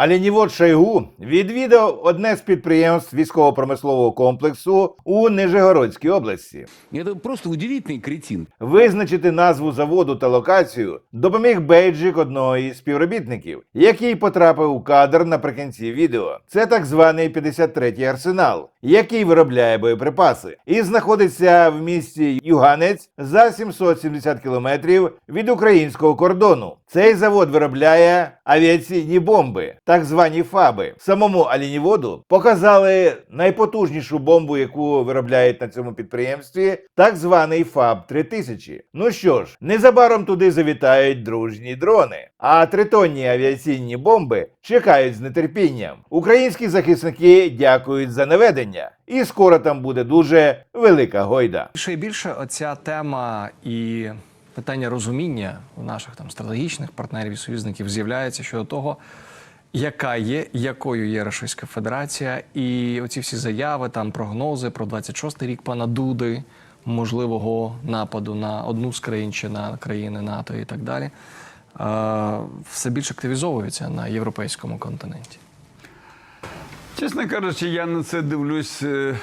Оленівод Шойгу відвідав одне з підприємств військово-промислового комплексу у Нижегородській області. Це просто удивительний кретин. Визначити назву заводу та локацію допоміг бейджик одного із співробітників, який потрапив у кадр наприкінці відео. Це так званий 53-й арсенал, який виробляє боєприпаси і знаходиться в місті Юганець за 770 кілометрів від українського кордону. Цей завод виробляє авіаційні бомби, так звані ФАБи. Самому Алініводу показали найпотужнішу бомбу, яку виробляють на цьому підприємстві, так званий ФАБ 3000. Ну що ж, незабаром туди завітають дружні дрони, а тритонні авіаційні бомби чекають з нетерпінням. Українські захисники дякують за наведення, і скоро там буде дуже велика гойда. Більше і більше оця тема і питання розуміння у наших там стратегічних партнерів і союзників з'являється щодо того, яка є, якою є Російська Федерація, і оці всі заяви, там прогнози про 26-й рік пана Дуди, можливого нападу на одну з країн чи на країни НАТО і так далі, е, все більше активізовуються на європейському континенті. Чесно кажучи, я на це дивлюсь е,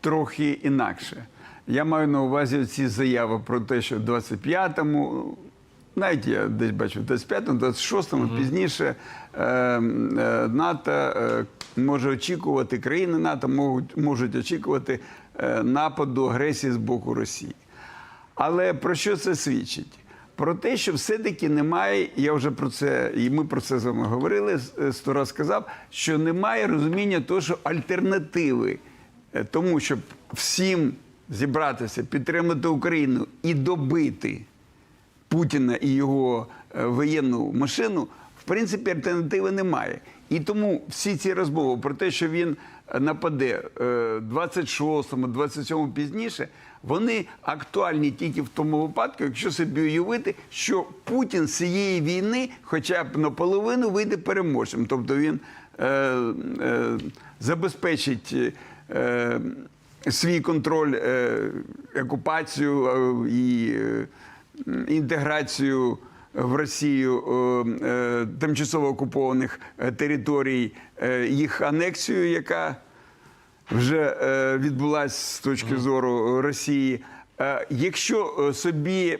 трохи інакше. Я маю на увазі ці заяви про те, що в 25-му, навіть я десь бачу, в 25-му, 26-му, пізніше е, е, НАТО е, може очікувати, країни НАТО можуть, можуть очікувати нападу агресії з боку Росії. Але про що це свідчить? Про те, що все-таки немає, я вже про це, і ми про це з вами говорили, е, сто раз сказав, що немає розуміння того, що альтернативи е, тому, щоб всім зібратися, підтримати Україну і добити Путіна і його е, воєнну машину, принципі, альтернативи немає. І тому всі ці розмови про те, що він е, нападе е, 26-му, 27-му пізніше, вони актуальні тільки в тому випадку, якщо собі уявити, що Путін з цієї війни, хоча б наполовину, вийде переможцем. Тобто він е, е, забезпечить. Е, свій контроль, е, окупацію е, і е, інтеграцію в Росію е, е, тимчасово окупованих е, територій, їх анексію, яка вже відбулася з точки зору Росії. Якщо собі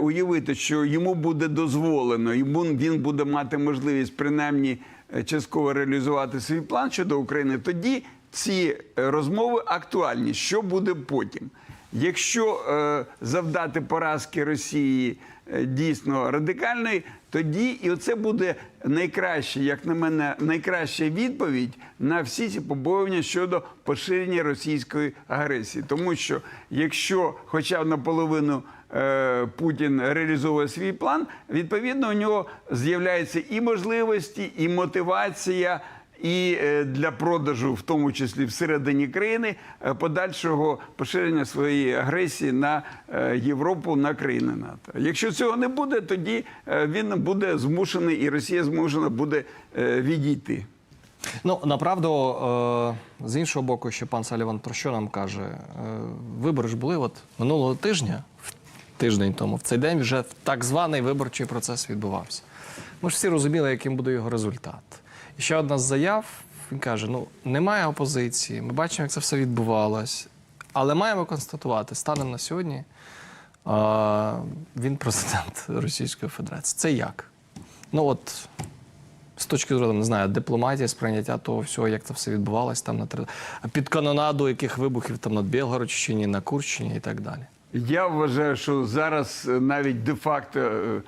уявити, що йому буде дозволено, йому він буде мати можливість принаймні частково реалізувати свій план щодо України, тоді ці розмови актуальні. Що буде потім? Якщо е, завдати поразки Росії е, дійсно радикальної, тоді і оце буде найкраще, як на мене, найкраща відповідь на всі ці побоювання щодо поширення російської агресії. Тому що якщо хоча б наполовину е, Путін реалізовує свій план, відповідно у нього з'являються і можливості, і мотивація і е, для продажу, в тому числі всередині країни, е, подальшого поширення своєї агресії на е, Європу, на країни НАТО. Якщо цього не буде, тоді він буде змушений, і Росія змушена буде відійти. Ну, направду, з іншого боку, ще пан Саліван про що нам каже? Вибори ж були от минулого тижня, тиждень тому, в цей день вже так званий виборчий процес відбувався. Ми ж всі розуміли, яким буде його результат. Ще одна з заяв, він каже: ну, немає опозиції, ми бачимо, як це все відбувалось, але маємо констатувати, станом на сьогодні е, він президент Російської Федерації. Це як? Ну от з точки зору, не знаю, дипломатії, сприйняття того всього, як це все відбувалось там на під канонаду яких вибухів там над Білгородщині, на Курщині і так далі. Я вважаю, що зараз е, навіть де-факто е,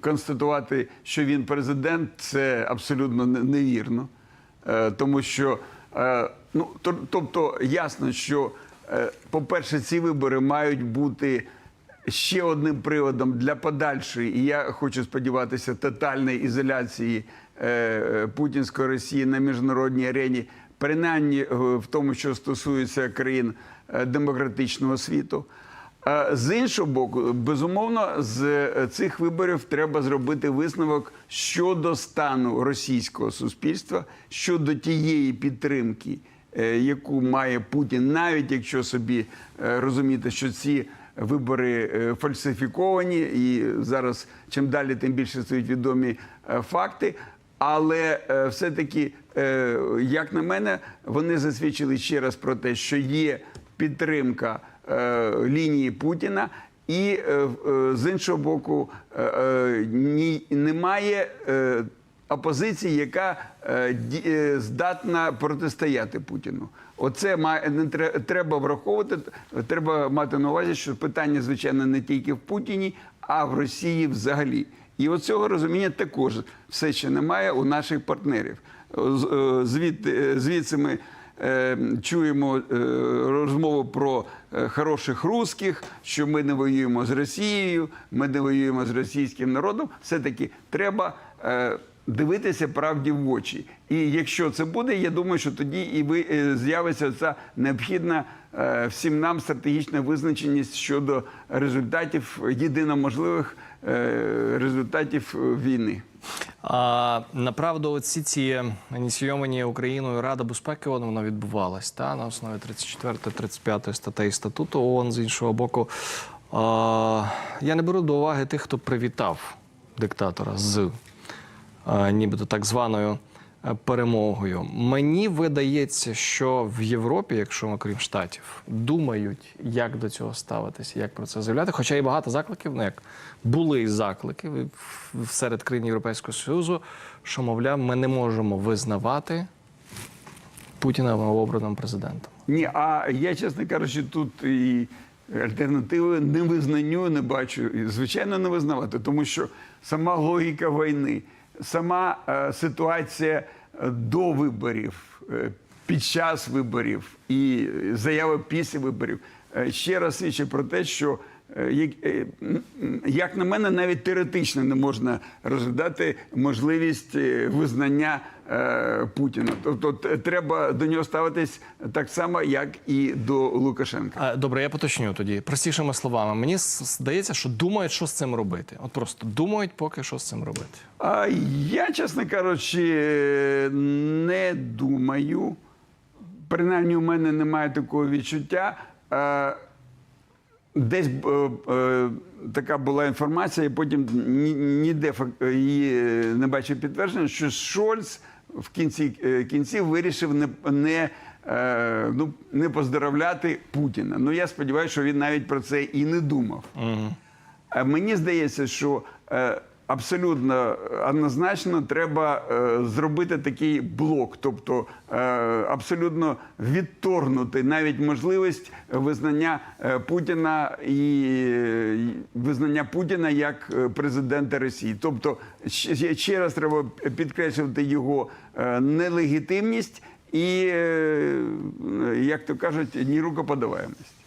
констатувати, що він президент, це абсолютно не- невірно. Е, Тому що, ну, то- тобто, ясно, що, по-перше, ці вибори мають бути ще одним приводом для подальшої, і я хочу сподіватися, тотальної ізоляції путінської Росії на міжнародній арені, принаймні е, в тому, що стосується країн е, демократичного світу. З іншого боку, безумовно, з е, цих виборів треба зробити висновок щодо стану російського суспільства, щодо тієї підтримки, яку має Путін, навіть якщо собі розуміти, що ці вибори фальсифіковані, і зараз чим далі, тим більше стають відомі факти. Але е, все-таки, е, як на мене, вони засвідчили ще раз про те, що є підтримка е, лінії Путіна, і з іншого боку, немає. Опозиції, яка здатна протистояти Путіну. Оце має треба враховувати. Треба мати на увазі, що питання, звичайно, не тільки в Путіні, а в Росії взагалі. І оцього розуміння також все ще немає у наших партнерів. Е, Звідти, е, звідси ми е, чуємо е, розмову про е, хороших русських, що ми не воюємо з Росією, ми не воюємо з російським народом. Все-таки треба е, дивитися правді в очі. І якщо це буде, я думаю, що тоді і ви е, з'явиться ця необхідна е, всім нам стратегічна визначеність щодо результатів єдино можливих е, результатів війни. А направду, оці ці ініційовані Україною Рада безпеки ООН, вона відбувалась та на основі 34-35 статей статуту ООН з іншого боку. А, я не беру до уваги тих, хто привітав диктатора з нібито так званою е, перемогою. Мені видається, що в Європі, якщо ми крім штатів, думають, як до цього ставитися, як про це заявляти. Хоча і багато закликів, ну як були заклики серед країн Європейського Союзу, що, мовляв, ми не можемо визнавати Путіна обраним президентом. Ні, а я, чесно кажучи, тут і альтернативи невизнанню не бачу. І, звичайно, не визнавати, тому що сама логіка війни, сама е, ситуація е, до виборів, е, під час виборів і заяви після виборів ще раз свідчить про те, що. Е, як- е, Як на мене, навіть теоретично не можна розглядати можливість е, визнання Путіна. Тобто треба до нього ставитись так само, як і до Лукашенка. Добре, я поточню тоді простішими словами. Мені здається, що думають, що з цим робити. От просто думають, поки що з цим робити. А я, чесно кажучи, не думаю. Принаймні, у мене немає такого відчуття. Е, Десь е, е, така була інформація, і потім ні- ніде її не бачив підтвердження, що Шольц в кінці е, кінців вирішив не, не, е, ну, не поздоровляти Путіна. Ну я сподіваюся, що він навіть про це і не думав. А Мені здається, що е, абсолютно однозначно треба е, зробити такий блок, тобто е, абсолютно відторгнути навіть можливість визнання е, Путіна і е, визнання Путіна як е, президента Росії. Тобто, ще, раз треба підкреслювати його е, нелегітимність і, е, як то кажуть, ні рукоподаваємость.